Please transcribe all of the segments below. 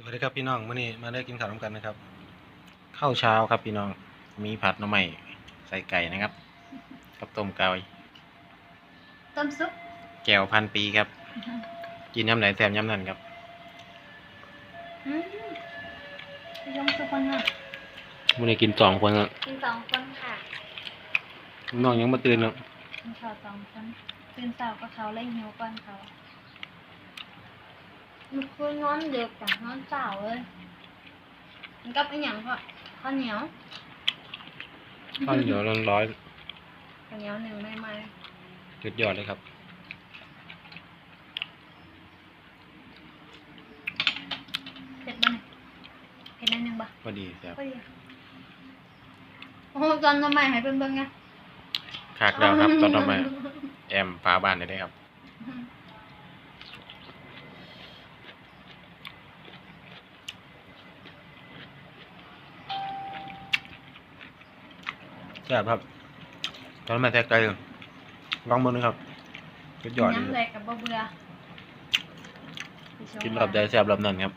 สวัสดีครับพี่น้องมื่อนี้มาได้กินข้าวร่วมกันนะครับข้าวเช้าครับพี่น้องมีผัดหน่อไม้ใส่ไก่นะครับกับต้มไก่ต้มซุปแก้วพันปีครับ กินย้ำไหนแซมย้ำนั่นครับอืมพี่ยงทุกคนค่ะมื่อนี้กินสองคนครับกินสองคนค่ะน้องยังมาตื่นครับกินข้าวสองคนตื่นเช้าก็เขาเล่นหิวก่อนเขา มันคือนอนเด็กแต่นอนเช้าเลยมันกับไอ้หยังพ่อข้าวเหนียวข้าวเหนียวร้อนข้าวเหนียวหนึ่งไม่ไหมๆสุดยอดเลยครับ เผ็ดบ้างเผ็ดได้หนึ่งบ่พอดีครับพอดีโอ้จอนทำไมให้เป็นเบิ่งไงคากดาวครับ ตอนทำไมแอมฟ้าบ้านได้เลยครับ แซ่บครับตอนมาแต่ไกลลองมือนึงครับสุดยอดเลยน้ำแดกกับบ่เบื่อพี่ชงกินแบบใจแซ่บแบบนั้นครับ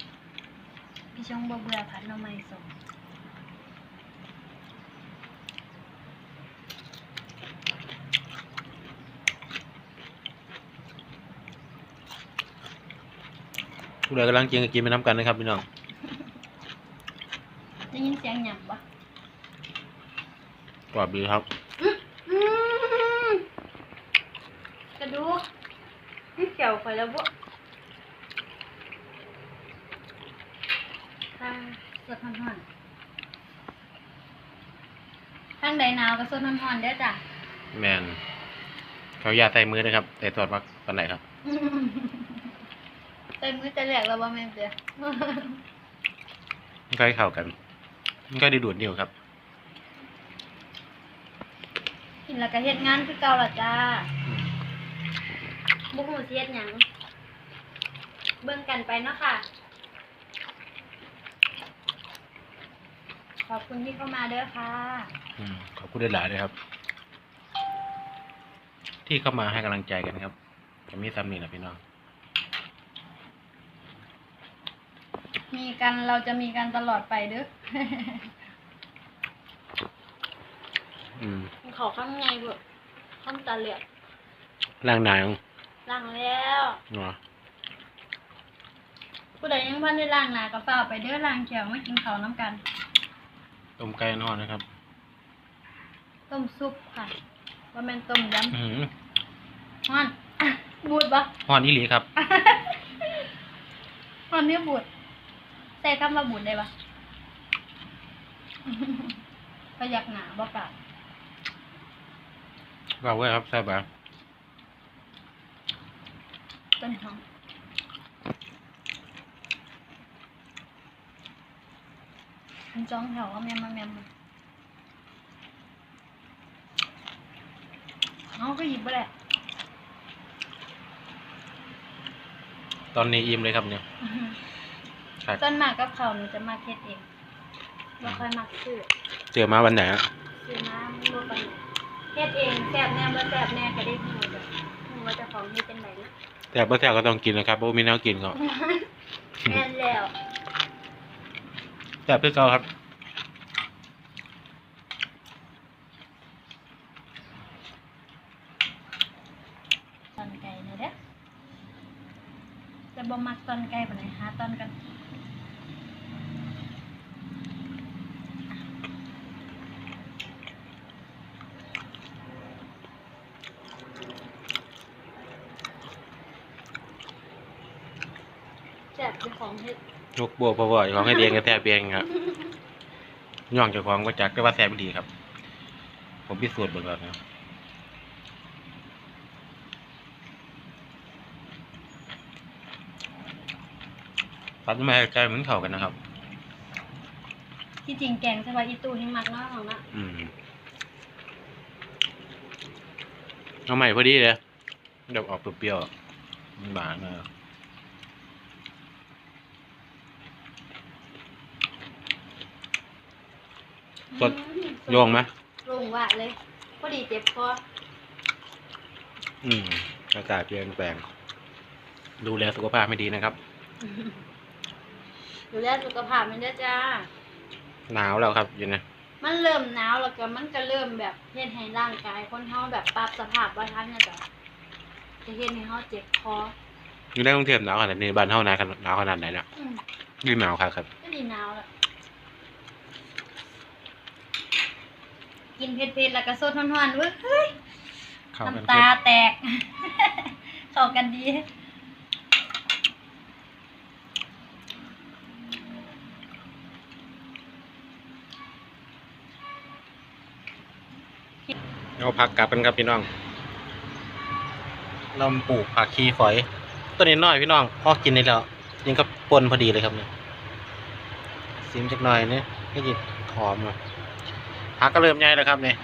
พี่ชงบ่เบื่อผัดหน่อไม้ส้มผู้ใดกำลังกินก็กินไปน้ำกันนะครับพี่น้องได้ยินเสียงหยังปะ กรอบดีครับอืมกระดูกนี่เกี่ยวไปแล้วบ่ทางสดห่อนๆทางใดหนาวก็สดห่อนๆเด้อจ้ะ แมนเขาอยาใส่มือนะครับใส่ตอดมักตอนไหนครับ ใส่มือจะแหลกแล้วบ่แม่นเด้อ มันก็ให้เข้ากันมันก็ได้ดูดนิ้วครับ กินแล้วก็เฮ็ดงานคือเก่าล่ะจ้าบ่ฮู้สิเฮ็ดหยังเบิ่งกันไปเนาะค่ะ ขอบคุณที่เข้ามาเด้อค่ะอืมขอบคุณหลายๆเลยครับ ที่เข้ามาให้กำลังใจกันครับจะมีซ้ำนี่แหละพี่น้อง มีกันเราจะมีกันตลอดไปเด้อ อืมขอข้างในเถอะข้ามตาเหลือกร่างนายของล้างแล้วเนาะผู้ใดยังพันได้ล้างหน้าก็ฝ้ากไปเด้อล้างแขวมากินข้าวน้ำกันต้มไก่นอนนะครับ ต้มซุปค่ะว่าแม่นต้มยอืมำฮ้อนบูดปะฮอนอีหลีครับฮ้อนเนี่ยบูดใส่คำว่าบูดได้ปะก็อยากหนาบ่ก ลับว่าไว้ครับแซ่บแบบต้นหอมมันจ้องแถวว่าแม่มาแม่มาเอาก็หยิบไปแหละตอนนี้อิ่มเลยครับเนี่ยครับต้นหมากกับเขาหนูจะมาเฮ็ดเองไม่ค่อยมักซื้อเจอมาวันไหนอะซื้อน้ำรวมกัน เฮ็ดเองแซ่บแน่บ่แซ่บแน่ก็ได้หูจ้ะหูว่าเจะของเฮ็ดจังไดนะแต่บ่แซ่บก็ต้องกินนะครับเพราะว่ามีแนวกินเขาแม่นแล้วแซ่บเพื่อเก่าครับตอนไก่นะเด้อจะบ่มักตอนไก่ปานใดหาตอนกัน แซ่บเจ้า ของเฮ็ดยกบวกพอบ่อยของให้เรียนก็แซ่บเองครับย่องเจ้าของก็จักก็ว่าแซ่บดีครับ ผมพิสูจน์เบิ่งแล้วนะตัดมาให้ใจเหมือนเข้ากันนะครับ ที่จริงแกงใช่ป่ะอีตู้ให้มักเนาะของน่ะอืมเอาใหม่พอดีเลยเดี๋ยวออกเปรี้ยวๆมันบานนะ สดอืมโยงไหมโล่งว่ะเลยพอดีเจ็บคออืมอากาศเปลี่ยนแปลง ดูแลสุขภาพไม่ดีนะครับ ดูแลสุขภาพมันเด้อจ้า หนาวแล้วครับอยู่นะมันเริ่มหนาวแล้วก็มันก็เริ่มแบบเฮ็ดให้ร่างกายคนเฮาแบบปรับสภาพบ่ทันนะจ๊ะจะเฮ็ดให้เฮาเจ็บคออยู่ในกรุงเทพหนาวขนาดนี้บ้านเฮาหนาวขนาดหนาวขนาดไหนเนี่ยอืมยิ่งหนาวครับครับก็ดีหนาวแล้ว กินเผ็ดๆแล้วก็สดร้อนๆเว้ยเฮ้ยเข้ากันน้ำตาแตก เข้ากันดี เอาผักกลับกันครับพี่น้องเราปลูกผักชีฝอยต้นนี้น้อยพี่น้องพอกินได้แล้วยิงกับปนพอดีเลยครับเนี่ยซิมจักหน่อยเนี่ยก็ยิหอมอะ ผักก็เริ่มใหญ่แล้วครับเนี่ย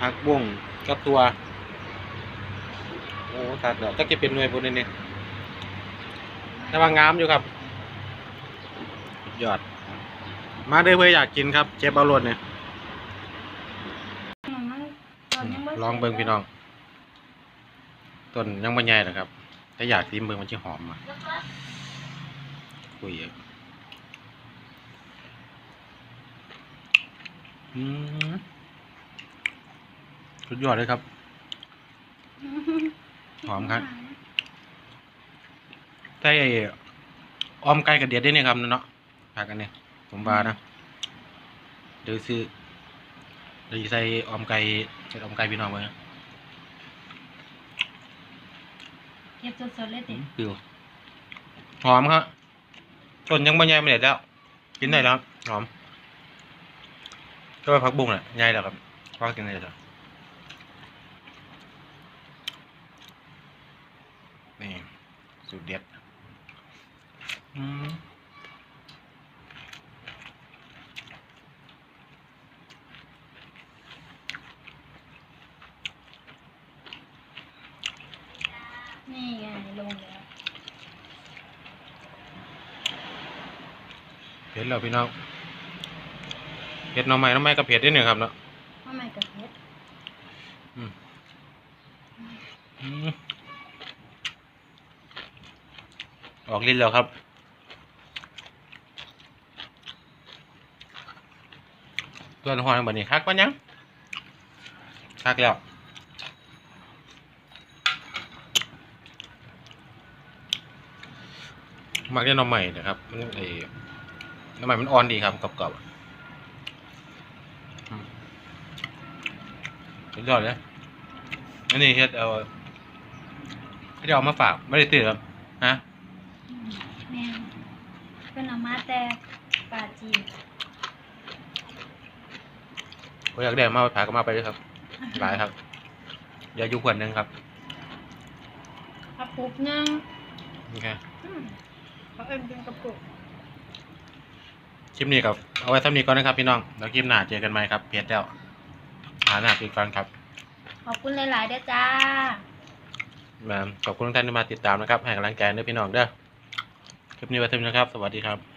ผักบุ้งกับตัว โอ้ตัดแล้วจะเก็บเป็นหน่วยบนนี้เนี่ยแต่ว่างามอยู่ครับสุดยอด มาเด้อเพื่ออยากกินครับ เจ็บเอารถเนี่ยลองเบิ่งพี่น้อง ต้นยังไม่ใหญ่หรอกครับ แต่อยากซิมเบิ่งมันจะหอมอะคุยอะ อืมสุดยอดเลยครับ หอมครับแต่ไอ้ออมไก่กับเดียดได้เนี่ยครับเนาะพากันเนี่ยผมว่านะ เดี๋ยวซื้อเดี๋ยวสิใส่ออมไก่ใส่ออมไก่พี่น้องไว้นะเก็บสดๆเลยติปิวหอมครับต้นยังไม่ใหญ่ไม่เด็ดแล้ว กินได้แล้ว หอม ก็ไปพักบุ้งแหละใหญ่แล้วครับพักกินได้แล้วนี่สูตรเด็ดอืมนี่ไงลงแล้วเผ็ดแล้วพี่น้อง เผ็ดหน่อไม้หน่อไม้กับเผ็ดได้หนึ่งครับเนาะทำไมกับเฮ็ดอืมออกลิ้นแล้วครับเพื่อนหอยแบบนี้คักปะยังคักแล้วมักได้หน้ำใหม่นะครับมันไอ้น้ำใหม่มันอ่อนดีครับกรอบๆอะอืม สุดยอดเลยอันนี้เฮ็ดเอาให้เอามาฝากไม่ได้ตื่นครับฮะอืมแม่นเพิ่นเอามาแต่ปลาจีนผมอยากได้มาไปฝากก็มาไปเลยครับ หลายครับ อย่าอยู่ขวดหนึงครับกระปุกหนึงโอเคอืมเขาเอิ้นเป็นกระปุกคลิปนี้กับเอาไว้เท่านี้ก่อนนะครับพี่น้อง แล้วคลิปหน้าเจอกันใหม่ครับ เพียรแล้วหาหน้าปีก่อนครับ ขอบคุณหลายๆเด้อจ้ามาขอบคุณทุกท่านที่มาติดตามนะครับให้กำลังใจด้วยพี่น้องเด้อคลิปนี้ไว้เท่านี้นะครับ สวัสดีครับ